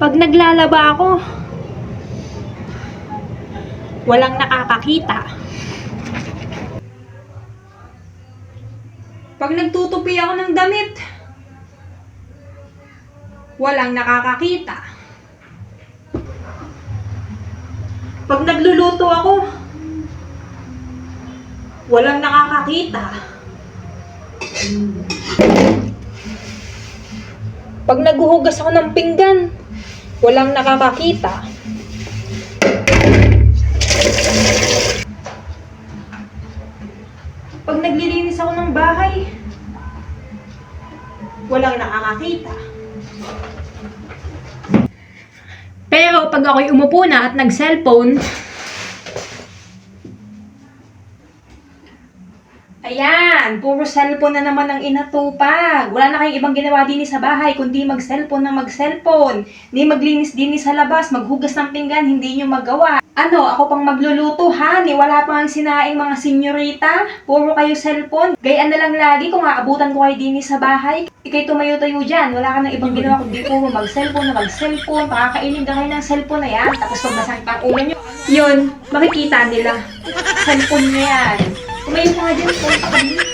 Pag naglalaba ako, walang nakakakita. Pag nagtutupi ako ng damit, walang nakakakita. Pag nagluluto ako, walang nakakakita. Pag naghuhugas ako ng pinggan, walang nakakakita. Pag naglilinis ako ng bahay, walang nakakakita. Pero pag ako'y umupo na at nag-cellphone, Ayan, puro cellphone na naman ang inatupag. Wala na kayong ibang ginawa din sa bahay, kundi mag-cellphone na mag-cellphone. Hindi maglinis din sa labas, maghugas ng pinggan, hindi nyo magawa. Ano, ako pang magluluto, ha? Ni wala pa ang sinaing mga senyorita. Puro kayo cellphone. Gayaan na lang lagi kung aabutan ko kayo din sa bahay. Ikay tumayo-tayo dyan. Wala ka nang ibang ginawa kundi puro mag-cellphone na mag-cellphone. Pakakainin ka kayo ng cellphone na yan. Tapos pag masakit ang ulo nyo, yun, makikita nila. Cellphone nyo yan. Tumayo ka nga dyan, phone ka